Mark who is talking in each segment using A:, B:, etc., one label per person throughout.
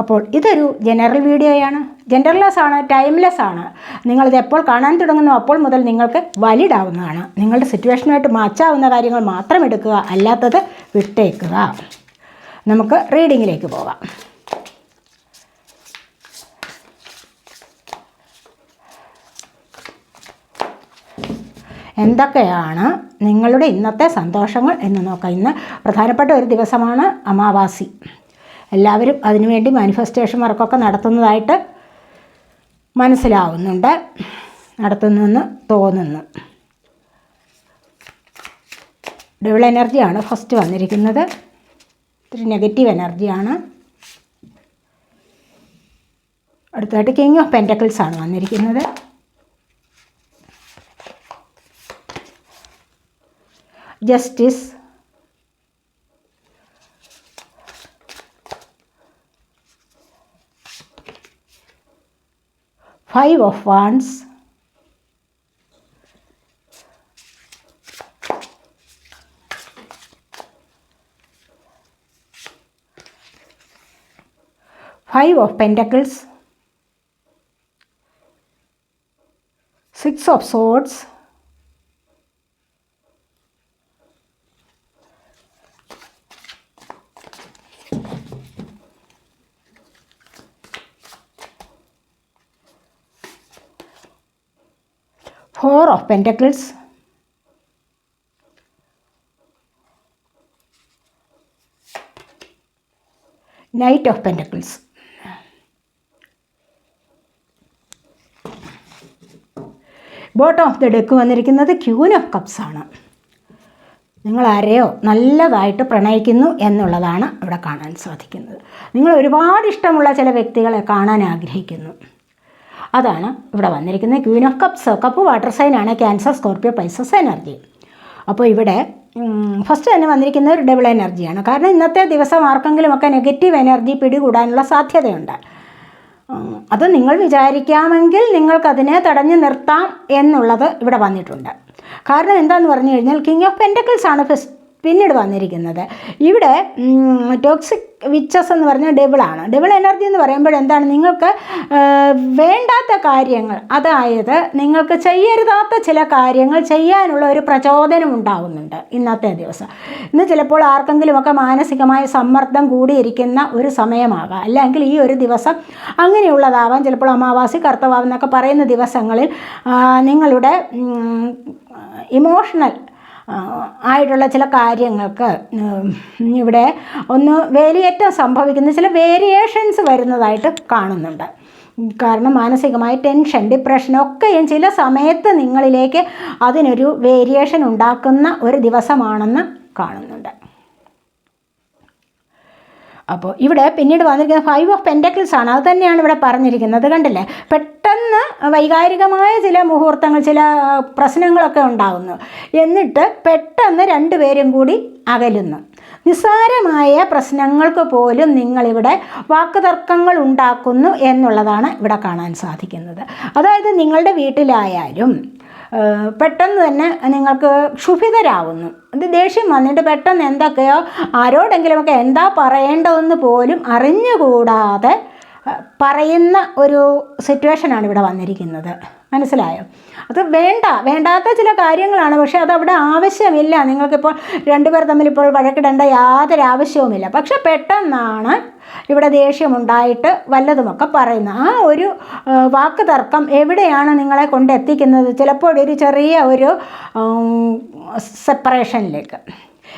A: അപ്പോൾ ഇതൊരു ജനറൽ വീഡിയോയാണ് ജെൻഡർലെസ് ആണ് ടൈംലെസ് ആണ്. നിങ്ങളിത് എപ്പോൾ കാണാൻ തുടങ്ങുന്നു അപ്പോൾ മുതൽ നിങ്ങൾക്ക് വാലിഡ് ആവുന്നതാണ് നിങ്ങളുടെ സിറ്റുവേഷനുമായിട്ട് മാച്ചാവുന്ന കാര്യങ്ങൾ മാത്രം എടുക്കുക അല്ലാത്തത് വിട്ടേക്കുക. നമുക്ക് റീഡിങ്ങിലേക്ക് പോകാം. എന്തൊക്കെയാണ് നിങ്ങളുടെ ഇന്നത്തെ സന്തോഷങ്ങൾ എന്ന് നോക്കാം. ഇന്ന് പ്രധാനപ്പെട്ട ഒരു ദിവസമാണ് അമാവാസി. എല്ലാവരും അതിനുവേണ്ടി മാനിഫെസ്റ്റേഷൻ വർക്കൊക്കെ നടത്തുന്നതായിട്ട് മനസ്സിലാവുന്നുണ്ട്. നടത്തുന്നെന്ന് തോന്നുന്നു. ഡബിൾ എനർജിയാണ് ഫസ്റ്റ് വന്നിരിക്കുന്നത്. ഇത്തിരി നെഗറ്റീവ് എനർജിയാണ് അടുത്തായിട്ട് കിങ് ഓഫ് പെന്റക്കിൾസ് ആണ് വന്നിരിക്കുന്നത്. Justice five of wands. Five of pentacles. Six of swords of pentacles. Knight of pentacles. Bottom of the deck വന്നിരിക്കുന്നത് ക്യൂൻ ഓഫ് കപ്സ് ആണ്. നിങ്ങൾ ആരെയോ നല്ലതായിട്ട് പ്രണയിക്കുന്നു എന്നുള്ളതാണ് ഇവിടെ കാണാൻ സാധിക്കുന്നത്. നിങ്ങൾ ഒരുപാട് ഇഷ്ടമുള്ള ചില വ്യക്തികളെ കാണാൻ ആഗ്രഹിക്കുന്നു. അതാണ് ഇവിടെ വന്നിരിക്കുന്നത്. Queen of cups cup water സൈനാണ് cancer Scorpio Pisces energy അപ്പോൾ ഇവിടെ ഫസ്റ്റ് തന്നെ വന്നിരിക്കുന്ന ഒരു ഡബിൾ എനർജിയാണ് കാരണം ഇന്നത്തെ ദിവസം ആർക്കെങ്കിലുമൊക്കെ നെഗറ്റീവ് എനർജി പിടികൂടാനുള്ള സാധ്യതയുണ്ട്. അത് നിങ്ങൾ വിചാരിക്കാമെങ്കിൽ നിങ്ങൾക്കതിനെ തടഞ്ഞു നിർത്താം എന്നുള്ളത് ഇവിടെ വന്നിട്ടുണ്ട്. കാരണം എന്താണെന്ന് പറഞ്ഞു കഴിഞ്ഞാൽ കിങ് ഓഫ് പെന്റക്കിൾസ് ആണ് പിന്നീട് വന്നിരിക്കുന്നത്. ഇവിടെ ടോക്സിക് വിച്ചസ് എന്ന് പറഞ്ഞാൽ ഡബിളാണ് ഡബിൾ എനർജി എന്ന് പറയുമ്പോൾ എന്താണ്? നിങ്ങൾക്ക് വേണ്ടാത്ത കാര്യങ്ങൾ അതായത് നിങ്ങൾക്ക് ചെയ്യരുതാത്ത ചില കാര്യങ്ങൾ ചെയ്യാനുള്ള ഒരു പ്രചോദനം ഉണ്ടാകുന്നുണ്ട് ഇന്നത്തെ ദിവസം. ഇന്ന് ചിലപ്പോൾ ആർക്കെങ്കിലുമൊക്കെ മാനസികമായ സമ്മർദ്ദം കൂടിയിരിക്കുന്ന ഒരു സമയമാകാം. അല്ലെങ്കിൽ ഈ ഒരു ദിവസം അങ്ങനെയുള്ളതാവാം. ചിലപ്പോൾ അമാവാസി കർത്തവാവെന്നൊക്കെ പറയുന്ന ദിവസങ്ങളിൽ നിങ്ങളുടെ ഇമോഷണൽ ആയിട്ടുള്ള ചില കാര്യങ്ങൾക്ക് ഇവിടെ ഒന്ന് വേലിയേറ്റം സംഭവിക്കുന്ന ചില വേരിയേഷൻസ് വരുന്നതായിട്ട് കാണുന്നുണ്ട്. കാരണം മാനസികമായ ടെൻഷൻ ഡിപ്രഷൻ ഡിപ്രഷനൊക്കെയും ചില സമയത്ത് നിങ്ങളിലേക്ക് അതിനൊരു വേരിയേഷൻ ഉണ്ടാക്കുന്ന ഒരു ദിവസമാണെന്ന് കാണുന്നുണ്ട്. അപ്പോൾ ഇവിടെ പിന്നീട് വന്നിരിക്കുന്ന ഫൈവ് ഓഫ് പെന്റക്കിൾസ് ആണ്. അത് തന്നെയാണ് ഇവിടെ പറഞ്ഞിരിക്കുന്നത്. കണ്ടില്ലേ? പെട്ടെന്ന് വൈകാരികമായ ചില മുഹൂർത്തങ്ങൾ ചില പ്രശ്നങ്ങളൊക്കെ ഉണ്ടാകുന്നു എന്നിട്ട് പെട്ടെന്ന് രണ്ടുപേരും കൂടി അകലുന്നു. നിസ്സാരമായ പ്രശ്നങ്ങൾക്ക് പോലും നിങ്ങളിവിടെ വാക്കുതർക്കങ്ങൾ ഉണ്ടാക്കുന്നു എന്നുള്ളതാണ് ഇവിടെ കാണാൻ സാധിക്കുന്നത്. അതായത് നിങ്ങളുടെ വീട്ടിലായാലും പെട്ടെന്ന് തന്നെ നിങ്ങൾക്ക് ക്ഷുഭിതരാകുന്നു അത് ദേഷ്യം വന്നിട്ട് പെട്ടെന്ന് എന്തൊക്കെയോ ആരോടെങ്കിലുമൊക്കെ എന്താ പറയേണ്ടതെന്ന് പോലും അറിഞ്ഞുകൂടാതെ പറയുന്ന ഒരു സിറ്റുവേഷനാണ് ഇവിടെ വന്നിരിക്കുന്നത്. മനസ്സിലായോ? അത് വേണ്ട വേണ്ടാത്ത ചില കാര്യങ്ങളാണ്. പക്ഷേ അതവിടെ ആവശ്യമില്ല. നിങ്ങൾക്കിപ്പോൾ രണ്ടുപേർ തമ്മിൽ ഇപ്പോൾ വഴക്കിടേണ്ട യാതൊരു ആവശ്യവുമില്ല. പക്ഷെ പെട്ടെന്നാണ് ഇവിടെ ദേഷ്യമുണ്ടായിട്ട് വല്ലതുമൊക്കെ പറയുന്നത്. ആ ഒരു വാക്ക് തർക്കം എവിടെയാണ് നിങ്ങളെ കൊണ്ടെത്തിക്കുന്നത് ചിലപ്പോൾ ഒരു ചെറിയ ഒരു സെപ്പറേഷനിലേക്ക്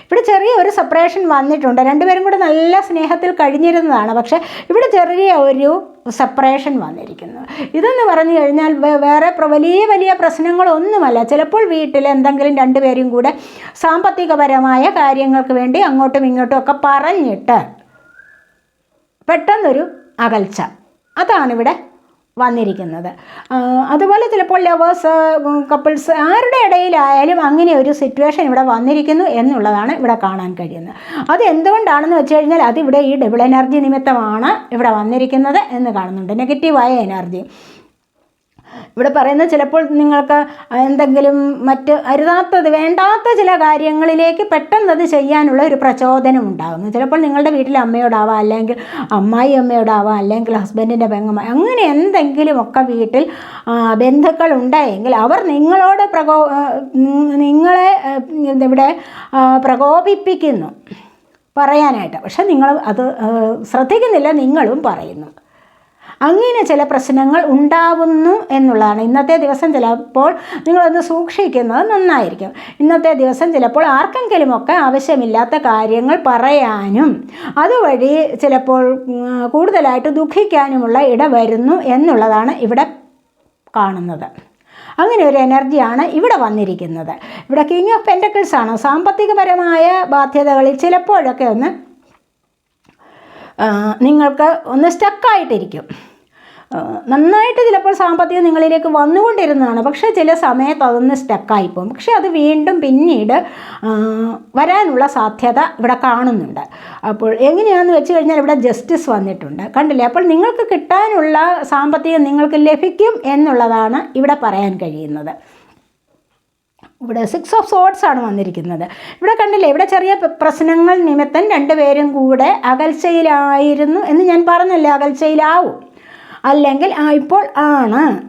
A: ഇവിടെ ചെറിയ ഒരു സെപ്പറേഷൻ വന്നിട്ടുണ്ട്. രണ്ടുപേരും കൂടെ നല്ല സ്നേഹത്തിൽ കഴിഞ്ഞിരുന്നതാണ്. പക്ഷേ ഇവിടെ ചെറിയ ഒരു സെപ്പറേഷൻ വന്നിരിക്കുന്നു. ഇതെന്ന് പറഞ്ഞു കഴിഞ്ഞാൽ വേറെ വലിയ വലിയ പ്രശ്നങ്ങളൊന്നുമല്ല. ചിലപ്പോൾ വീട്ടിൽ എന്തെങ്കിലും രണ്ടുപേരും കൂടെ സാമ്പത്തികപരമായ കാര്യങ്ങൾക്ക് വേണ്ടി അങ്ങോട്ടും ഇങ്ങോട്ടും ഒക്കെ പറഞ്ഞിട്ട് പെട്ടെന്നൊരു അകൽച്ച. അതാണിവിടെ വന്നിരിക്കുന്നത്. അതുപോലെ ചിലപ്പോൾ ലവേഴ്സ് കപ്പിൾസ് ആരുടെ ഇടയിലായാലും അങ്ങനെ ഒരു സിറ്റുവേഷൻ ഇവിടെ വന്നിരിക്കുന്നു എന്നുള്ളതാണ് ഇവിടെ കാണാൻ കഴിയുന്നത്. അത് എന്തുകൊണ്ടാണെന്ന് വെച്ച് കഴിഞ്ഞാൽ അതിവിടെ ഈ ഡബിൾ എനർജി നിമിത്തമാണ് ഇവിടെ വന്നിരിക്കുന്നത് എന്ന് കാണുന്നുണ്ട്. നെഗറ്റീവായ എനർജി ഇവിടെ പറയുന്ന ചിലപ്പോൾ നിങ്ങൾക്ക് എന്തെങ്കിലും മറ്റ് അരുതാത്തത് വേണ്ടാത്ത ചില കാര്യങ്ങളിലേക്ക് പെട്ടെന്ന് അത് ചെയ്യാനുള്ള ഒരു പ്രചോദനം ഉണ്ടാകുന്നു. ചിലപ്പോൾ നിങ്ങളുടെ വീട്ടിലെ അമ്മയോടാവാം അല്ലെങ്കിൽ അമ്മായി അമ്മയോടാവാം അല്ലെങ്കിൽ ഹസ്ബൻഡിന്റെ പെങ്ങമ്മ അങ്ങനെ എന്തെങ്കിലുമൊക്കെ വീട്ടിൽ ബന്ധുക്കൾ ഉണ്ടായെങ്കിൽ അവർ നിങ്ങളോട് പ്രകോ നിങ്ങളെ ഇവിടെ പ്രകോപിപ്പിക്കുന്നു പറയാനായിട്ട്. പക്ഷെ നിങ്ങൾ അത് ശ്രദ്ധിക്കുന്നില്ല നിങ്ങളും പറയുന്നു. അങ്ങനെ ചില പ്രശ്നങ്ങൾ ഉണ്ടാവുന്നു എന്നുള്ളതാണ്. ഇന്നത്തെ ദിവസം ചിലപ്പോൾ നിങ്ങളൊന്ന് സൂക്ഷിക്കുന്നത് നന്നായിരിക്കും. ഇന്നത്തെ ദിവസം ചിലപ്പോൾ ആർക്കെങ്കിലുമൊക്കെ ആവശ്യമില്ലാത്ത കാര്യങ്ങൾ പറയാനും അതുവഴി ചിലപ്പോൾ കൂടുതലായിട്ട് ദുഃഖിക്കാനുമുള്ള ഇട വരുന്നു എന്നുള്ളതാണ് ഇവിടെ കാണുന്നത്. അങ്ങനെ ഒരു എനർജിയാണ് ഇവിടെ വന്നിരിക്കുന്നത്. ഇവിടെ കിങ് ഓഫ് പെന്റക്കിൾസ് ആണ്. സാമ്പത്തികപരമായ ബാധ്യതകളിൽ ചിലപ്പോഴൊക്കെ ഒന്ന് നിങ്ങൾക്ക് ഒന്ന് സ്റ്റക്കായിട്ടിരിക്കും നന്നായിട്ട് ചിലപ്പോൾ സാമ്പത്തികം നിങ്ങളിലേക്ക് വന്നുകൊണ്ടിരുന്നതാണ്. പക്ഷേ ചില സമയത്ത് അതൊന്ന് സ്റ്റക്കായിപ്പോകും പക്ഷേ അത് വീണ്ടും പിന്നീട് വരാനുള്ള സാധ്യത ഇവിടെ കാണുന്നുണ്ട്. അപ്പോൾ എങ്ങനെയാണെന്ന് വെച്ച് കഴിഞ്ഞാൽ ഇവിടെ ജസ്റ്റിസ് വന്നിട്ടുണ്ട്. കണ്ടില്ലേ? അപ്പോൾ നിങ്ങൾക്ക് കിട്ടാനുള്ള സാമ്പത്തികം നിങ്ങൾക്ക് ലഭിക്കും എന്നുള്ളതാണ് ഇവിടെ പറയാൻ കഴിയുന്നത്. ഇവിടെ സിക്സ് ഓഫ് സോട്ട്സ് ആണ് വന്നിരിക്കുന്നത്. ഇവിടെ കണ്ടില്ലേ? ഇവിടെ ചെറിയ പ്രശ്നങ്ങൾ നിമിത്തം രണ്ടുപേരും കൂടെ അകൽച്ചയിലായിരുന്നു എന്ന് ഞാൻ പറഞ്ഞല്ലേ? അകൽച്ചയിലാവും. അല്ലെങ്കിൽ ആ ഇപ്പോൾ ആണ്.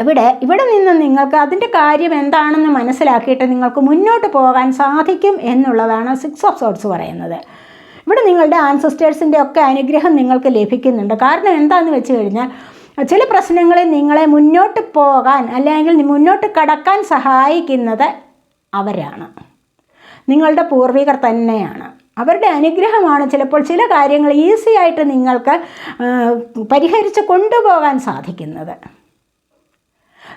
A: ഇവിടെ ഇവിടെ നിന്ന് നിങ്ങൾക്ക് അതിന്റെ കാര്യം എന്താണെന്ന് മനസ്സിലാക്കിയിട്ട് നിങ്ങൾക്ക് മുന്നോട്ട് പോകാൻ സാധിക്കും എന്നുള്ളതാണ് സിക്സ് ഓഫ് സോട്ട്സ് പറയുന്നത്. ഇവിടെ നിങ്ങളുടെ ആൻസിസ്റ്റേഴ്സിന്റെ ഒക്കെ അനുഗ്രഹം നിങ്ങൾക്ക് ലഭിക്കുന്നുണ്ട്. കാരണം എന്താണെന്ന് വെച്ച് കഴിഞ്ഞാൽ ചില പ്രശ്നങ്ങളിൽ നിങ്ങളെ മുന്നോട്ട് പോകാൻ അല്ലെങ്കിൽ മുന്നോട്ട് കടക്കാൻ സഹായിക്കുന്നത് അവരാണ്. നിങ്ങളുടെ പൂർവികർ തന്നെയാണ്. അവരുടെ അനുഗ്രഹമാണ് ചിലപ്പോൾ ചില കാര്യങ്ങൾ ഈസി ആയിട്ട് നിങ്ങൾക്ക് പരിഹരിച്ച് കൊണ്ടുപോകാൻ സാധിക്കുന്നത്.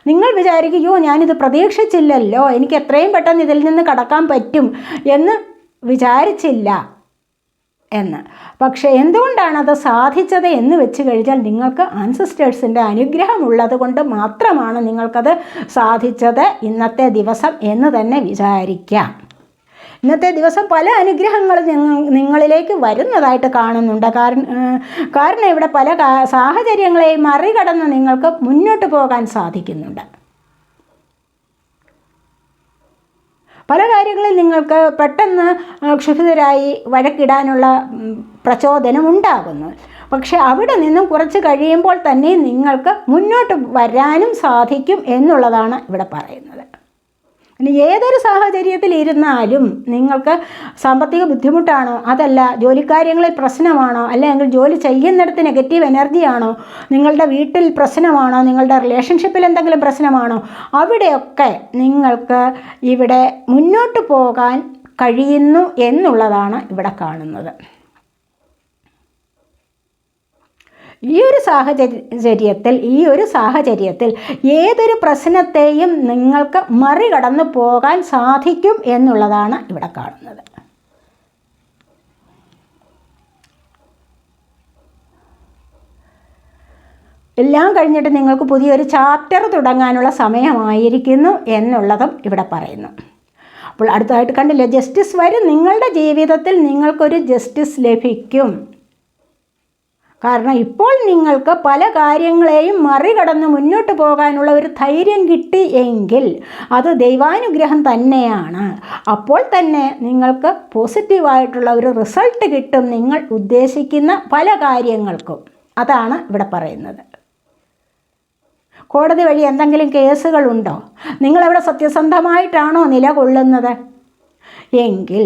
A: നിങ്ങൾ വിചാരിക്കുകയോ ഞാനിത് പ്രതീക്ഷിച്ചില്ലല്ലോ എനിക്ക് എത്രയും പെട്ടെന്ന് ഇതിൽ നിന്ന് കടക്കാൻ പറ്റും എന്ന് വിചാരിച്ചില്ല എന്ന്. പക്ഷേ എന്തുകൊണ്ടാണ് അത് സാധിച്ചത് എന്ന് വെച്ച് കഴിഞ്ഞാൽ നിങ്ങൾക്ക് ആൻസിസ്റ്റേഴ്സിന്റെ അനുഗ്രഹം ഉള്ളത് കൊണ്ട് മാത്രമാണ് നിങ്ങൾക്കത് സാധിച്ചത് ഇന്നത്തെ ദിവസം എന്ന് തന്നെ വിചാരിക്കാം. ഇന്നത്തെ ദിവസം പല അനുഗ്രഹങ്ങളും നിങ്ങളിലേക്ക് വരുന്നതായിട്ട് കാണുന്നുണ്ട്. കാരണം കാരണം ഇവിടെ പല സാഹചര്യങ്ങളെയും മറികടന്ന് നിങ്ങൾക്ക് മുന്നോട്ട് പോകാൻ സാധിക്കുന്നുണ്ട്. പല കാര്യങ്ങളിൽ നിങ്ങൾക്ക് പെട്ടെന്ന് ക്ഷുഭിതരായി വഴക്കിടാനുള്ള പ്രചോദനം ഉണ്ടാകുന്നു. പക്ഷെ അവിടെ നിന്നും കുറച്ച് കഴിയുമ്പോൾ തന്നെ നിങ്ങൾക്ക് മുന്നോട്ട് വരാനും സാധിക്കും എന്നുള്ളതാണ് ഇവിടെ പറയുന്നത്. ഇനി ഏതൊരു സാഹചര്യത്തിൽ ഇരുന്നാലും നിങ്ങൾക്ക് സാമ്പത്തിക ബുദ്ധിമുട്ടാണോ? അതല്ല ജോലിക്കാര്യങ്ങളിൽ പ്രശ്നമാണോ? അല്ലെങ്കിൽ ജോലി ചെയ്യുന്നിടത്ത് നെഗറ്റീവ് എനർജിയാണോ നിങ്ങളുടെ വീട്ടിൽ പ്രശ്നമാണോ? നിങ്ങളുടെ റിലേഷൻഷിപ്പിൽ എന്തെങ്കിലും പ്രശ്നമാണോ? അവിടെയൊക്കെ നിങ്ങൾക്ക് ഇവിടെ മുന്നോട്ട് പോകാൻ കഴിയുന്നു എന്നുള്ളതാണ് ഇവിടെ കാണുന്നത്. ഈ ഒരു സാഹചര്യത്തിൽ ഈ ഒരു സാഹചര്യത്തിൽ ഏതൊരു പ്രശ്നത്തെയും നിങ്ങൾക്ക് മറികടന്നു പോകാൻ സാധിക്കും എന്നുള്ളതാണ് ഇവിടെ കാണുന്നത്. എല്ലാം കഴിഞ്ഞിട്ട് നിങ്ങൾക്ക് പുതിയൊരു ചാപ്റ്റർ തുടങ്ങാനുള്ള സമയമായിരിക്കുന്നു എന്നുള്ളതും ഇവിടെ പറയുന്നു. അപ്പോൾ അടുത്തതായിട്ട് കണ്ടില്ല ജസ്റ്റിസ് വരും. നിങ്ങളുടെ ജീവിതത്തിൽ നിങ്ങൾക്കൊരു ജസ്റ്റിസ് ലഭിക്കും. കാരണം ഇപ്പോൾ നിങ്ങൾക്ക് പല കാര്യങ്ങളെയും മറികടന്ന് മുന്നോട്ട് പോകാനുള്ള ഒരു ധൈര്യം കിട്ടി എങ്കിൽ അത് ദൈവാനുഗ്രഹം തന്നെയാണ്. അപ്പോൾ തന്നെ നിങ്ങൾക്ക് പോസിറ്റീവായിട്ടുള്ള ഒരു റിസൾട്ട് കിട്ടും നിങ്ങൾ ഉദ്ദേശിക്കുന്ന പല കാര്യങ്ങൾക്കും. അതാണ് ഇവിടെ പറയുന്നത്. കോടതി വഴി എന്തെങ്കിലും കേസുകളുണ്ടോ? നിങ്ങളവിടെ സത്യസന്ധമായിട്ടാണോ നിലകൊള്ളുന്നത്? എങ്കിൽ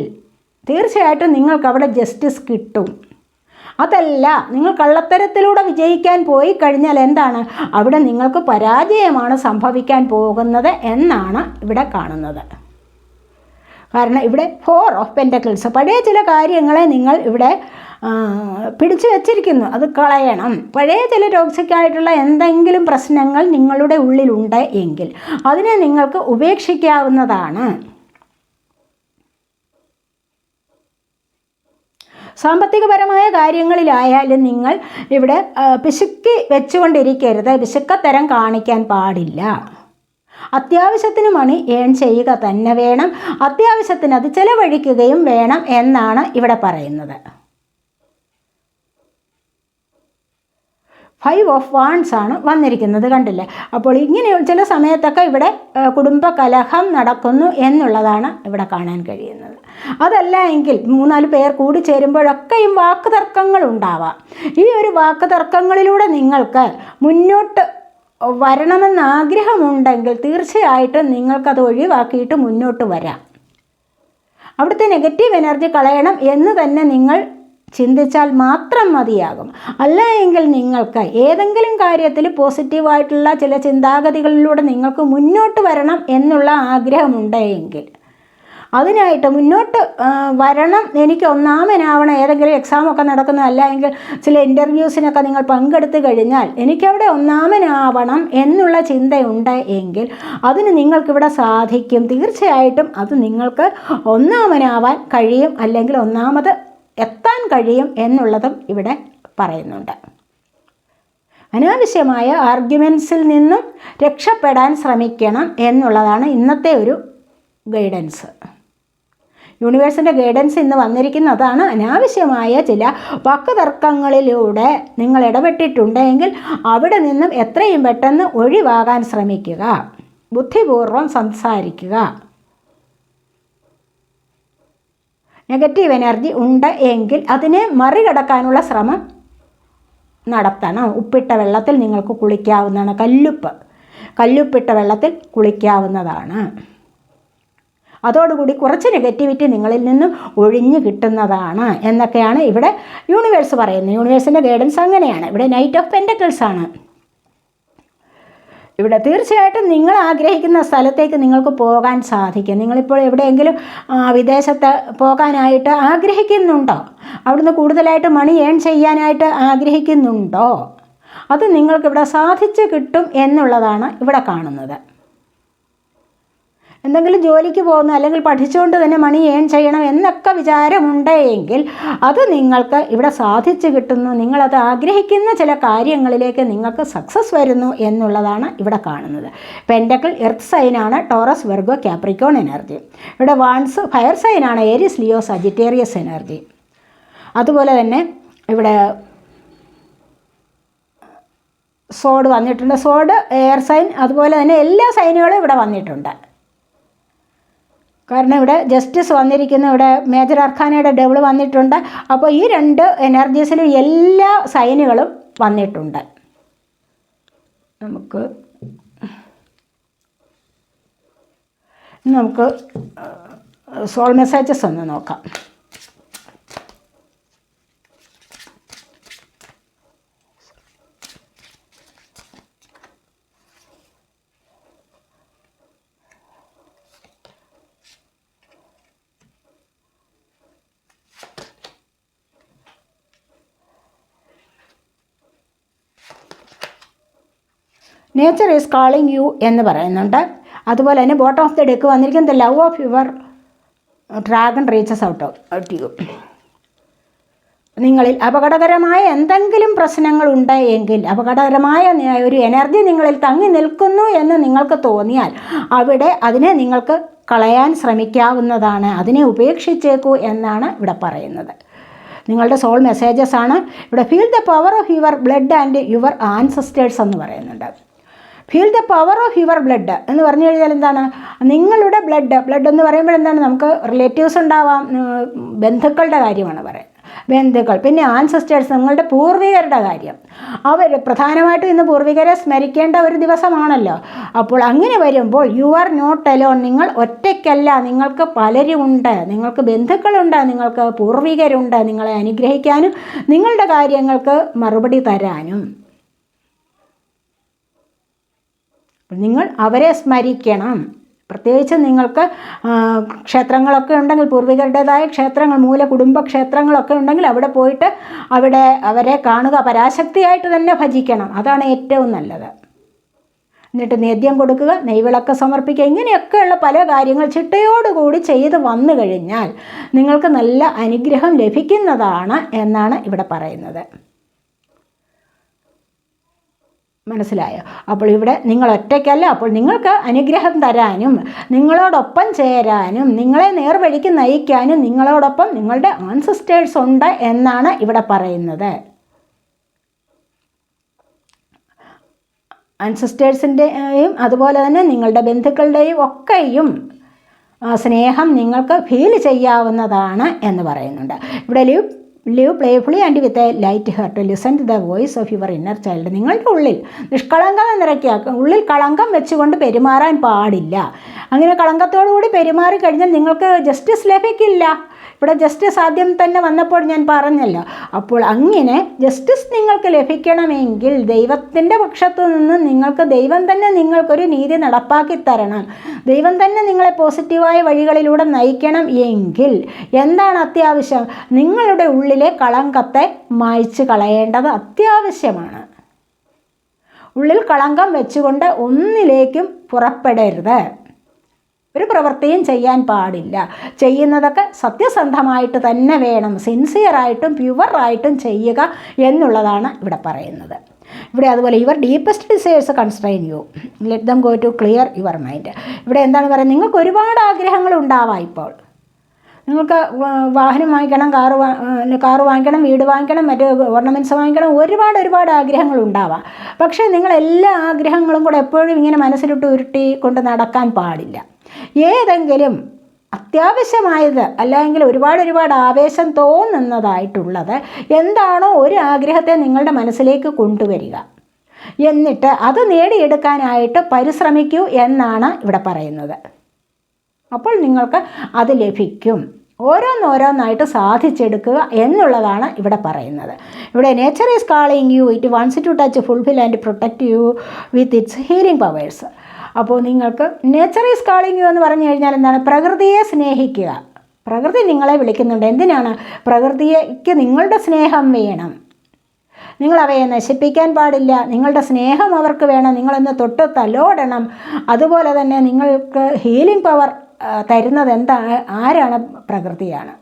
A: തീർച്ചയായിട്ടും നിങ്ങൾക്കവിടെ ജസ്റ്റിസ് കിട്ടും. അതല്ല നിങ്ങൾ കള്ളത്തരത്തിലൂടെ വിജയിക്കാൻ പോയി കഴിഞ്ഞാൽ എന്താണ്? അവിടെ നിങ്ങൾക്ക് പരാജയമാണ് സംഭവിക്കാൻ പോകുന്നത് എന്നാണ് ഇവിടെ കാണുന്നത്. കാരണം ഇവിടെ ഫോർ ഓഫ് പെന്റക്കിൾസ് പഴയ ചില കാര്യങ്ങളെ നിങ്ങൾ ഇവിടെ പിടിച്ചു വച്ചിരിക്കുന്നു. അത് കളയണം. പഴയ ചില ടോക്സിക്കായിട്ടുള്ള എന്തെങ്കിലും പ്രശ്നങ്ങൾ നിങ്ങളുടെ ഉള്ളിലുണ്ട് എങ്കിൽ അതിനെ നിങ്ങൾക്ക് ഉപേക്ഷിക്കാവുന്നതാണ്. സാമ്പത്തികപരമായ കാര്യങ്ങളിലായാലും നിങ്ങൾ ഇവിടെ പിശുക്കി വെച്ചുകൊണ്ടിരിക്കരുത്. പിശുക്കത്തരം കാണിക്കാൻ പാടില്ല. അത്യാവശ്യത്തിന് മണി ഏൺ ചെയ്യുക തന്നെ വേണം. അത്യാവശ്യത്തിന് അത് ചെലവഴിക്കുകയും വേണം എന്നാണ് ഇവിടെ പറയുന്നത്. ഫൈവ് ഓഫ് വാൺസ് ആണ് വന്നിരിക്കുന്നത് കണ്ടില്ലേ? അപ്പോൾ ഇങ്ങനെ ചില സമയത്തൊക്കെ ഇവിടെ കുടുംബ കലഹം നടക്കുന്നു എന്നുള്ളതാണ് ഇവിടെ കാണാൻ കഴിയുന്നത്. അതല്ല എങ്കിൽ മൂന്നാൽ പേർ കൂടി ചേരുമ്പോഴൊക്കെയും വാക്ക് തർക്കങ്ങൾ ഉണ്ടാവാം. ഈ ഒരു വാക്ക് തർക്കങ്ങളിലൂടെ നിങ്ങൾക്ക് മുന്നോട്ട് വരണമെന്ന് ആഗ്രഹമുണ്ടെങ്കിൽ തീർച്ചയായിട്ടും നിങ്ങൾക്കത് ഒഴിവാക്കിയിട്ട് മുന്നോട്ട് വരാം. അവിടുത്തെ നെഗറ്റീവ് എനർജി കളയണം എന്ന് തന്നെ നിങ്ങൾ ചിന്തിച്ചാൽ മാത്രം മതിയാകും. അല്ല എങ്കിൽ നിങ്ങൾക്ക് ഏതെങ്കിലും കാര്യത്തിൽ പോസിറ്റീവായിട്ടുള്ള ചില ചിന്താഗതികളിലൂടെ നിങ്ങൾക്ക് മുന്നോട്ട് വരണം എന്നുള്ള ആഗ്രഹമുണ്ടെങ്കിൽ. അതിനായിട്ട് മുന്നോട്ട് വരണം. എനിക്ക് ഒന്നാമനാവണം. ഏതെങ്കിലും എക്സാമൊക്കെ നടക്കുന്നതല്ല എങ്കിൽ ചില ഇന്റർവ്യൂസിനൊക്കെ നിങ്ങൾ പങ്കെടുത്തു കഴിഞ്ഞാൽ എനിക്കവിടെ ഒന്നാമനാവണം എന്നുള്ള ചിന്തയുണ്ട് എങ്കിൽ അതിന് നിങ്ങൾക്കിവിടെ സാധിക്കും. തീർച്ചയായിട്ടും അത് നിങ്ങൾക്ക് ഒന്നാമനാവാൻ കഴിയും. അല്ലെങ്കിൽ ഒന്നാമത് എത്താൻ കഴിയും എന്നുള്ളതും ഇവിടെ പറയുന്നുണ്ട്. അനാവശ്യമായ ആർഗ്യുമെൻസിൽ നിന്നും രക്ഷപ്പെടാൻ ശ്രമിക്കണം എന്നുള്ളതാണ് ഇന്നത്തെ ഒരു ഗൈഡൻസ്. യൂണിവേഴ്സിന്റെ ഗൈഡൻസ് ഇന്ന് വന്നിരിക്കുന്നതാണ് അനാവശ്യമായ ചില വാക്കുതർക്കങ്ങളിലൂടെ നിങ്ങൾ ഇടപെട്ടിട്ടുണ്ടെങ്കിൽ അവിടെ നിന്നും എത്രയും പെട്ടെന്ന് ഒഴിവാകാൻ ശ്രമിക്കുക. ബുദ്ധിപൂർവം സംസാരിക്കുക. നെഗറ്റീവ് എനർജി ഉണ്ട് എങ്കിൽ അതിനെ മറികടക്കാനുള്ള ശ്രമം നടത്തണം. ഉപ്പിട്ട വെള്ളത്തിൽ നിങ്ങൾക്ക് കുളിക്കാവുന്നതാണ് കല്ലുപ്പ്. കല്ലുപ്പിട്ട വെള്ളത്തിൽ കുളിക്കാവുന്നതാണ്. അതോടുകൂടി കുറച്ച് നെഗറ്റിവിറ്റി നിങ്ങളിൽ നിന്നും ഒഴിഞ്ഞു കിട്ടുന്നതാണ് എന്നൊക്കെയാണ് ഇവിടെ യൂണിവേഴ്സ് പറയുന്നത്. യൂണിവേഴ്സിന്റെ ഗൈഡൻസ് അങ്ങനെയാണ്. ഇവിടെ നൈറ്റ് ഓഫ് പെന്റക്കിൾസ് ആണ്. ഇവിടെ തീർച്ചയായിട്ടും നിങ്ങൾ ആഗ്രഹിക്കുന്ന സ്ഥലത്തേക്ക് നിങ്ങൾക്ക് പോകാൻ സാധിക്കും. നിങ്ങളിപ്പോൾ എവിടെയെങ്കിലും വിദേശത്ത് പോകാനായിട്ട് ആഗ്രഹിക്കുന്നുണ്ടോ? അവിടുന്ന് കൂടുതലായിട്ട് മണി ഏൺ ചെയ്യാനായിട്ട് ആഗ്രഹിക്കുന്നുണ്ടോ? അത് നിങ്ങൾക്കിവിടെ സാധിച്ചു കിട്ടും എന്നുള്ളതാണ് ഇവിടെ കാണുന്നത്. എന്തെങ്കിലും ജോലിക്ക് പോകുന്നു അല്ലെങ്കിൽ പഠിച്ചുകൊണ്ട് തന്നെ മണി ഏൺ ചെയ്യണം എന്നൊക്കെ വിചാരമുണ്ടെങ്കിൽ അത് നിങ്ങൾക്ക് ഇവിടെ സാധിച്ചു കിട്ടുന്നു. നിങ്ങളത് ആഗ്രഹിക്കുന്ന ചില കാര്യങ്ങളിലേക്ക് നിങ്ങൾക്ക് സക്സസ് വരുന്നു എന്നുള്ളതാണ് ഇവിടെ കാണുന്നത്. പെൻഡക്കിൾ എർത്ത് സൈനാണ് ടോറസ് വെർഗോ ക്യാപ്രിക്കോൺ എനർജി ഇവിടെ വാൺസ് ഫയർ സൈനാണ് ഏരിയസ് ലിയോ സജിറ്റേറിയസ് എനർജി അതുപോലെ തന്നെ ഇവിടെ സോഡ് വന്നിട്ടുണ്ട്. സോഡ് എയർ സൈൻ അതുപോലെ തന്നെ എല്ലാ സൈനുകളും ഇവിടെ വന്നിട്ടുണ്ട്. കാരണം ഇവിടെ ജസ്റ്റിസ് വന്നിരിക്കുന്ന. ഇവിടെ മേജർ അർഖാനയുടെ ഡബിൾ വന്നിട്ടുണ്ട്. അപ്പോൾ ഈ രണ്ട് എനർജീസിലും എല്ലാ സൈനുകളും വന്നിട്ടുണ്ട്. നമുക്ക് നമുക്ക് സോൾ മെസ്സേജസ് ഒന്ന് നോക്കാം. നേച്ചർ ഈസ് കാളിങ് യു എന്ന് പറയുന്നുണ്ട്. അതുപോലെ തന്നെ ബോട്ടം ഓഫ് ദി ഡെക്ക് വന്നിരിക്കുന്നത് love of your dragon reaches out out you നിങ്ങളിൽ അപകടകരമായ എന്തെങ്കിലും പ്രശ്നങ്ങളുണ്ട് എങ്കിൽ അപകടകരമായ ഒരു എനർജി നിങ്ങളിൽ തങ്ങി നിൽക്കുന്നു എന്ന് നിങ്ങൾക്ക് തോന്നിയാൽ അവിടെ അതിനെ നിങ്ങൾക്ക് കളയാൻ ശ്രമിക്കാവുന്നതാണ്. അതിനെ ഉപേക്ഷിച്ചേക്കൂ എന്നാണ് ഇവിടെ പറയുന്നത്. നിങ്ങളുടെ സോൾ മെസ്സേജസ് ആണ്. ഇവിടെ feel the power of your blood and your ancestors എന്ന് പറയുന്നുണ്ട്. Feel the power of your blood എന്ന് പറഞ്ഞു കഴിഞ്ഞാൽ എന്താണ്? നിങ്ങളുടെ ബ്ലഡ് ബ്ലഡ് എന്ന് പറയുമ്പോൾ എന്താണ്? നമുക്ക് റിലേറ്റീവ്സ് ഉണ്ടാവാം ബന്ധുക്കളുടെ കാര്യമാണ് പറയുന്നത്. ബന്ധുക്കൾ പിന്നെ ആൻസസ്റ്റേഴ്സ് നിങ്ങളുടെ പൂർവികരുടെ കാര്യം. അവർ പ്രധാനമായിട്ടും ഇന്ന് പൂർവികരെ സ്മരിക്കേണ്ട ഒരു ദിവസമാണല്ലോ. അപ്പോൾ അങ്ങനെ വരുമ്പോൾ യു ആർ നോട്ട് അലോൺ നിങ്ങൾ ഒറ്റയ്ക്കല്ല. നിങ്ങൾക്ക് പലരുമുണ്ട് നിങ്ങൾക്ക് ബന്ധുക്കളുണ്ട്. നിങ്ങൾക്ക് പൂർവികരുണ്ട്. നിങ്ങളെ അനുഗ്രഹിക്കാനും നിങ്ങളുടെ കാര്യങ്ങൾക്ക് മറുപടി തരാനും. നിങ്ങൾ അവരെ സ്മരിക്കണം. പ്രത്യേകിച്ച് നിങ്ങൾക്ക് ക്ഷേത്രങ്ങളൊക്കെ ഉണ്ടെങ്കിൽ പൂർവികരുടേതായ ക്ഷേത്രങ്ങൾ മൂല കുടുംബ ക്ഷേത്രങ്ങളൊക്കെ ഉണ്ടെങ്കിൽ അവിടെ പോയിട്ട് അവിടെ അവരെ കാണുക പരാശക്തിയായിട്ട് തന്നെ ഭജിക്കണം. അതാണ് ഏറ്റവും നല്ലത്. എന്നിട്ട് നേദ്യം കൊടുക്കുക നെയ്വിളക്ക് സമർപ്പിക്കുക ഇങ്ങനെയൊക്കെയുള്ള പല കാര്യങ്ങൾ ചിട്ടയോടുകൂടി ചെയ്ത് വന്നു കഴിഞ്ഞാൽ നിങ്ങൾക്ക് നല്ല അനുഗ്രഹം ലഭിക്കുന്നതാണ് എന്നാണ് ഇവിടെ പറയുന്നത്. മനസ്സിലായോ? അപ്പോൾ ഇവിടെ നിങ്ങൾ ഒറ്റയ്ക്കല്ല അപ്പോൾ നിങ്ങൾക്ക് അനുഗ്രഹം തരാനും നിങ്ങളോടൊപ്പം ചേരാനും നിങ്ങളെ നേർവഴിക്ക് നയിക്കാനും നിങ്ങളോടൊപ്പം നിങ്ങളുടെ ആൻസിസ്റ്റേഴ്സ് ഉണ്ട് എന്നാണ് ഇവിടെ പറയുന്നത്. ആൻസിസ്റ്റേഴ്സിന്റെയും അതുപോലെ തന്നെ നിങ്ങളുടെ ബന്ധുക്കളുടെയും ഒക്കെയും സ്നേഹം നിങ്ങൾക്ക് ഫീൽ ചെയ്യാവുന്നതാണ് എന്ന് പറയുന്നുണ്ട്. ഇവിടെ live live playfully and with a light heart listen to the voice of your inner child നിങ്ങളുടെ ഉള്ളിൽ നിഷ്കളങ്കം നിറയ്ക്കുക ഉള്ളിൽ കളങ്കം വെച്ചുകൊണ്ട് പെരുമാറാൻ പാടില്ല. അങ്ങനെ കളങ്കത്തോടു കൂടി പെരുമാറി കഴിഞ്ഞാൽ നിങ്ങൾക്ക് ജസ്റ്റിസ് ലഭിക്കില്ല. ഇവിടെ ജസ്റ്റിസ് ആദ്യം തന്നെ വന്നപ്പോൾ ഞാൻ പറഞ്ഞല്ലോ. അപ്പോൾ അങ്ങനെ ജസ്റ്റിസ് നിങ്ങൾക്ക് ലഭിക്കണമെങ്കിൽ ദൈവത്തിന്റെ പക്ഷത്തു നിന്ന് നിങ്ങൾക്ക് ദൈവം തന്നെ നിങ്ങൾക്കൊരു നീതി നടപ്പാക്കി തരണം. ദൈവം തന്നെ നിങ്ങളെ പോസിറ്റീവായ വഴികളിലൂടെ നയിക്കണം എങ്കിൽ എന്താണ് അത്യാവശ്യം? നിങ്ങളുടെ ഉള്ളിലെ കളങ്കത്തെ മായ്ച്ചു കളയേണ്ടത് അത്യാവശ്യമാണ്. ഉള്ളിൽ കളങ്കം വെച്ചുകൊണ്ട് ഒന്നിലേക്കും പുറപ്പെടരുത്. ഒരു പ്രവൃത്തിയും ചെയ്യാൻ പാടില്ല. ചെയ്യുന്നതൊക്കെ സത്യസന്ധമായിട്ട് തന്നെ വേണം. സിൻസിയറായിട്ടും പ്യുവറായിട്ടും ചെയ്യുക എന്നുള്ളതാണ് ഇവിടെ പറയുന്നത്. ഇവിടെ അതുപോലെ your deepest desires constrain you let them go to clear your mind ഇവിടെ എന്താണ് പറയുന്നത്? നിങ്ങൾക്ക് ഒരുപാട് ആഗ്രഹങ്ങൾ ഉണ്ടാവാം ഇപ്പോൾ. നിങ്ങൾക്ക് വാഹനം വാങ്ങിക്കണം കാറ് വാ- കാറ് വാങ്ങിക്കണം വീട് വാങ്ങിക്കണം മറ്റ് ഓർണമെന്റ്സ് വാങ്ങിക്കണം ഒരുപാട് ഒരുപാട് ആഗ്രഹങ്ങൾ ഉണ്ടാവാം. പക്ഷേ നിങ്ങൾ എല്ലാ ആഗ്രഹങ്ങളും കൂടെ എപ്പോഴും ഇങ്ങനെ മനസ്സിലിട്ട് ഉരുട്ടി കൊണ്ട് നടക്കാൻ പാടില്ല. ഏതെങ്കിലും അത്യാവശ്യമായത് അല്ലെങ്കിൽ ഒരുപാട് ഒരുപാട് ആവേശം തോന്നുന്നതായിട്ടുള്ളത് എന്താണോ ഒരു ആഗ്രഹത്തെ നിങ്ങളുടെ മനസ്സിലേക്ക് കൊണ്ടുവരിക. എന്നിട്ട് അത് നേടിയെടുക്കാനായിട്ട് പരിശ്രമിക്കൂ എന്നാണ് ഇവിടെ പറയുന്നത്. അപ്പോൾ നിങ്ങൾക്ക് അത് ലഭിക്കും. ഓരോന്നോരോന്നായിട്ട് സാധിച്ചെടുക്കുക എന്നുള്ളതാണ് ഇവിടെ പറയുന്നത്. ഇവിടെ nature is calling you it wants to touch fulfill and protect you with its healing powers അപ്പോൾ നിങ്ങൾക്ക് നേച്ചർ ഈസ് കാളിങ് യു എന്ന് പറഞ്ഞു കഴിഞ്ഞാൽ എന്താണ്? പ്രകൃതിയെ സ്നേഹിക്കുക. പ്രകൃതി നിങ്ങളെ വിളിക്കുന്നുണ്ട്. എന്തിനാണ്? പ്രകൃതിക്ക് നിങ്ങളുടെ സ്നേഹം വേണം. നിങ്ങളവയെ നശിപ്പിക്കാൻ പാടില്ല. നിങ്ങളുടെ സ്നേഹം അവർക്ക് വേണം. നിങ്ങളൊന്ന് തൊട്ട് തലോടണം. അതുപോലെ തന്നെ നിങ്ങൾക്ക് ഹീലിംഗ് പവർ തരുന്നത് എന്താണ് ആരാണ്? പ്രകൃതിയാണ്.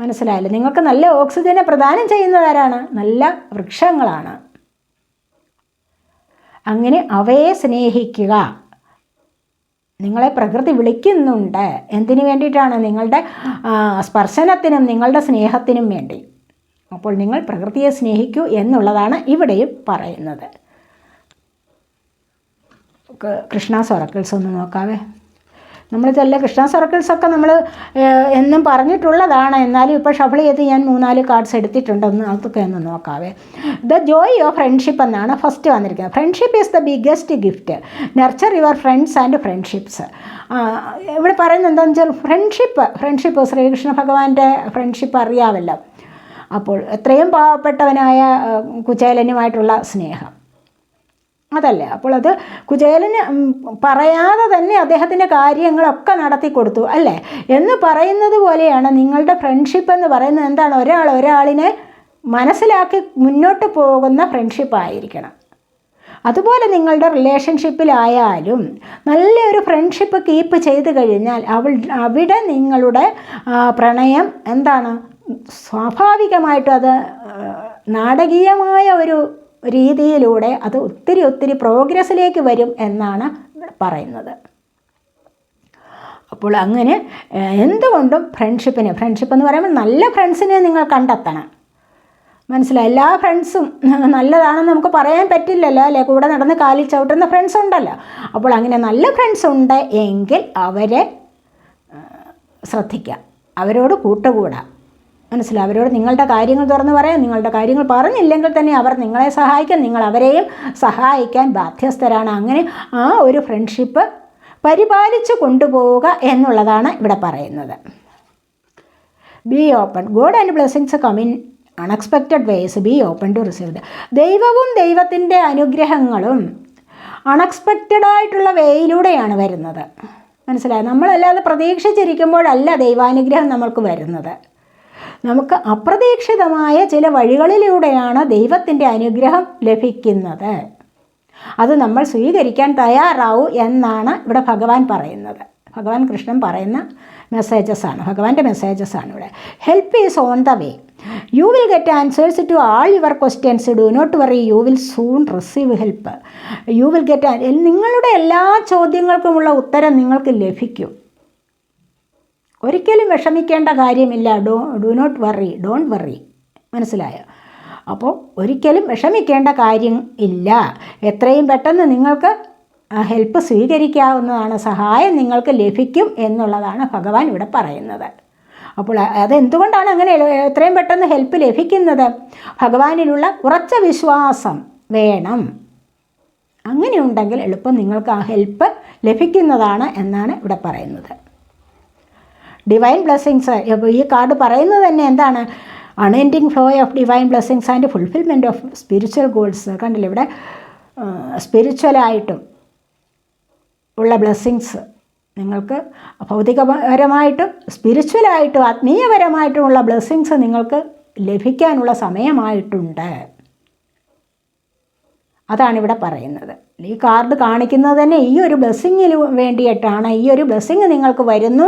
A: മനസ്സിലായല്ലോ? നിങ്ങൾക്ക് നല്ല ഓക്സിജനെ പ്രദാനം ചെയ്യുന്നത് ആരാണ് നല്ല വൃക്ഷങ്ങളാണ്. അങ്ങനെ അവയെ സ്നേഹിക്കുക. നിങ്ങളെ പ്രകൃതി വിളിക്കുന്നുണ്ട്. എന്തിനു വേണ്ടിയിട്ടാണ്? നിങ്ങളുടെ സ്പർശനത്തിനും നിങ്ങളുടെ സ്നേഹത്തിനും വേണ്ടി. അപ്പോൾ നിങ്ങൾ പ്രകൃതിയെ സ്നേഹിക്കൂ എന്നുള്ളതാണ് ഇവിടെയും പറയുന്നത്. കൃഷ്ണ സൊറക്കിൾസ് ഒന്ന് നോക്കാവേ. നമ്മൾ ചില കൃഷ്ണ സർക്കിൾസൊക്കെ നമ്മൾ എന്നും പറഞ്ഞിട്ടുള്ളതാണ്. എന്നാലും ഇപ്പോൾ ഷഫിൾ ചെയ്ത് ഞാൻ മൂന്നാൽ കാർഡ്സ് എടുത്തിട്ടുണ്ടെന്ന് അതൊക്കെ ഒന്ന് നോക്കാവേ. ദ ജോയ് ഓഫ് ഫ്രണ്ട്ഷിപ്പ് എന്നാണ് ഫസ്റ്റ് വന്നിരിക്കുന്നത്. Friendship is the biggest gift nurture your friends and friendships ഇവിടെ പറയുന്നത് എന്താണെന്ന് വെച്ചാൽ ഫ്രണ്ട്ഷിപ്പ് ഫ്രണ്ട്ഷിപ്പ് ശ്രീകൃഷ്ണ ഭഗവാന്റെ ഫ്രണ്ട്ഷിപ്പ് അറിയാമല്ലോ അപ്പോൾ എത്രയും പാവപ്പെട്ടവനായ കുചേലനുമായിട്ടുള്ള സ്നേഹം. അതല്ലേ? അപ്പോൾ അത് കുചേലന് പറയാതെ തന്നെ അദ്ദേഹത്തിന്റെ കാര്യങ്ങളൊക്കെ നടത്തി കൊടുത്തു അല്ലേ? എന്ന് പറയുന്നത് പോലെയാണ് നിങ്ങളുടെ ഫ്രണ്ട്ഷിപ്പ് എന്ന് പറയുന്നത് എന്താണ്? ഒരാൾ ഒരാളിനെ മനസ്സിലാക്കി മുന്നോട്ട് പോകുന്ന ഫ്രണ്ട്ഷിപ്പ് ആയിരിക്കണം. അതുപോലെ നിങ്ങളുടെ റിലേഷൻഷിപ്പിലായാലും നല്ലൊരു ഫ്രണ്ട്ഷിപ്പ് കീപ്പ് ചെയ്ത് കഴിഞ്ഞാൽ അവൾ അവിടെ നിങ്ങളുടെ പ്രണയം എന്താണ്? സ്വാഭാവികമായിട്ടും അത് നാടകീയമായ ഒരു രീതിയിലൂടെ അത് ഒത്തിരി ഒത്തിരി പ്രോഗ്രസ്സിലേക്ക് വരും എന്നാണ് പറയുന്നത്. അപ്പോൾ അങ്ങനെ എന്തുകൊണ്ടും ഫ്രണ്ട്ഷിപ്പിന് ഫ്രണ്ട്ഷിപ്പ് എന്ന് പറയുമ്പോൾ നല്ല ഫ്രണ്ട്സിനെ നിങ്ങൾ കണ്ടെത്തണം. മനസ്സിലായി? എല്ലാ ഫ്രണ്ട്സും നല്ലതാണെന്ന് നമുക്ക് പറയാൻ പറ്റില്ലല്ലോ അല്ലേ? കൂടെ നടന്ന് കാലിൽ ചവിട്ടുന്ന ഫ്രണ്ട്സ് ഉണ്ടല്ലോ. അപ്പോൾ അങ്ങനെ നല്ല ഫ്രണ്ട്സ് ഉണ്ട് എങ്കിൽ അവരെ ശ്രദ്ധിക്കുക. അവരോട് കൂട്ടുകൂടാം. മനസ്സിലായി. അവരോട് നിങ്ങളുടെ കാര്യങ്ങൾ തുറന്ന് പറയാം നിങ്ങളുടെ കാര്യങ്ങൾ പറഞ്ഞില്ലെങ്കിൽ തന്നെ അവർ നിങ്ങളെ സഹായിക്കാൻ നിങ്ങൾ അവരെയും സഹായിക്കാൻ ബാധ്യസ്ഥരാണ്. അങ്ങനെ ആ ഒരു ഫ്രണ്ട്ഷിപ്പ് പരിപാലിച്ച് കൊണ്ടുപോവുക എന്നുള്ളതാണ് ഇവിടെ പറയുന്നത്. Be open God and blessings come in unexpected ways be open to receive ദൈവവും ദൈവത്തിന്റെ അനുഗ്രഹങ്ങളും അൺഎക്സ്പെക്റ്റഡ് ആയിട്ടുള്ള വേയിലൂടെയാണ് വരുന്നത്. മനസ്സിലായി? നമ്മളല്ലാതെ പ്രതീക്ഷിച്ചിരിക്കുമ്പോഴല്ല ദൈവാനുഗ്രഹം നമ്മൾക്ക് വരുന്നത്. നമുക്ക് അപ്രതീക്ഷിതമായ ചില വഴികളിലൂടെയാണ് ദൈവത്തിന്റെ അനുഗ്രഹം ലഭിക്കുന്നത്. അത് നമ്മൾ സ്വീകരിക്കാൻ തയ്യാറാവൂ എന്നാണ് ഇവിടെ ഭഗവാൻ പറയുന്നത്. ഭഗവാൻ കൃഷ്ണൻ പറയുന്ന മെസ്സേജസ് ആണ്. ഭഗവാന്റെ മെസ്സേജസ് ആണ് ഇവിടെ. Help is on the way you will get answers to all your questions do not worry you will soon receive help you will get നിങ്ങളുടെ എല്ലാ ചോദ്യങ്ങൾക്കുമുള്ള ഉത്തരം നിങ്ങൾക്ക് ലഭിക്കും. ഒരിക്കലും വിഷമിക്കേണ്ട കാര്യമില്ല. Do do not worry don't worry മനസ്സിലായോ? അപ്പോൾ ഒരിക്കലും വിഷമിക്കേണ്ട കാര്യം ഇല്ല. എത്രയും പെട്ടെന്ന് നിങ്ങൾക്ക് ഹെൽപ്പ് സ്വീകരിക്കാവുന്നതാണ്. സഹായം നിങ്ങൾക്ക് ലഭിക്കും എന്നുള്ളതാണ് ഭഗവാൻ ഇവിടെ പറയുന്നത്. അപ്പോൾ അതെന്തുകൊണ്ടാണ് അങ്ങനെ എത്രയും പെട്ടെന്ന് ഹെൽപ്പ് ലഭിക്കുന്നത്? ഭഗവാനിലുള്ള ഉറച്ച വിശ്വാസം വേണം. അങ്ങനെയുണ്ടെങ്കിൽ എളുപ്പം നിങ്ങൾക്ക് ആ ഹെൽപ്പ് ലഭിക്കുന്നതാണ് എന്നാണ് ഇവിടെ പറയുന്നത്. ഡിവൈൻ ബ്ലെസ്സിങ്സ് ഈ കാർഡ് പറയുന്നത് തന്നെ എന്താണ്? Unending flow of divine blessings and fulfillment of spiritual goals കണ്ടില്ല ഇവിടെ? സ്പിരിച്വലായിട്ടും ഉള്ള ബ്ലെസ്സിങ്സ് നിങ്ങൾക്ക് ഭൗതികപരമായിട്ടും സ്പിരിച്വലായിട്ടും ആത്മീയപരമായിട്ടുമുള്ള ബ്ലെസ്സിങ്സ് നിങ്ങൾക്ക് ലഭിക്കാനുള്ള സമയമായിട്ടുണ്ട്. അതാണ് ഇവിടെ പറയുന്നത്. ഈ കാർഡ് കാണിക്കുന്നത് തന്നെ ഈ ഒരു ബ്ലെസ്സിങ്ങിന് വേണ്ടിയിട്ടാണ് ഈ ഒരു ബ്ലെസ്സിങ് നിങ്ങൾക്ക് വരുന്നു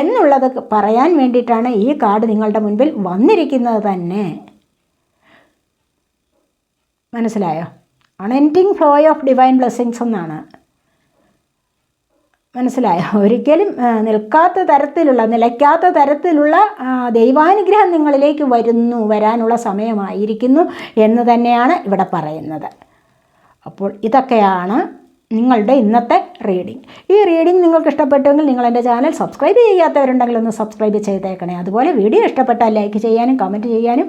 A: എന്നുള്ളത് പറയാൻ വേണ്ടിയിട്ടാണ് ഈ കാർഡ് നിങ്ങളുടെ മുൻപിൽ വന്നിരിക്കുന്നത് തന്നെ. മനസ്സിലായോ? Unending flow of divine blessings എന്നാണ്. മനസ്സിലായോ? ഒരിക്കലും നിൽക്കാത്ത തരത്തിലുള്ള നിലയ്ക്കാത്ത തരത്തിലുള്ള ദൈവാനുഗ്രഹം നിങ്ങളിലേക്ക് വരുന്നു വരാനുള്ള സമയമായിരിക്കുന്നു എന്ന് തന്നെയാണ് ഇവിടെ പറയുന്നത്. അപ്പോൾ ഇതൊക്കെയാണ് നിങ്ങളുടെ ഇന്നത്തെ റീഡിംഗ് ഈ റീഡിംഗ് നിങ്ങൾക്ക് ഇഷ്ടപ്പെട്ടെങ്കിൽ നിങ്ങൾ എന്റെ ചാനൽ സബ്സ്ക്രൈബ് ചെയ്യാത്തവരുണ്ടെങ്കിൽ ഒന്ന് സബ്സ്ക്രൈബ് ചെയ്തേക്കണേ. അതുപോലെ വീഡിയോ ഇഷ്ടപ്പെട്ടാൽ ലൈക്ക് ചെയ്യാനും കമന്റ് ചെയ്യാനും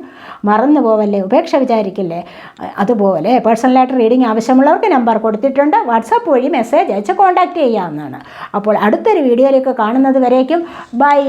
A: മറന്നു പോവല്ലേ? ഉപേക്ഷ വിചാരിക്കില്ലേ? അതുപോലെ പേഴ്സണലായിട്ട് റീഡിംഗ് ആവശ്യമുള്ളവർക്ക് നമ്പർ കൊടുത്തിട്ടുണ്ട്. വാട്സാപ്പ് വഴി മെസ്സേജ് അയച്ച് കോൺടാക്റ്റ് ചെയ്യാവുന്നതാണ്. അപ്പോൾ അടുത്തൊരു വീഡിയോയിലേക്ക് കാണുന്നത് വരേക്കും. ബൈ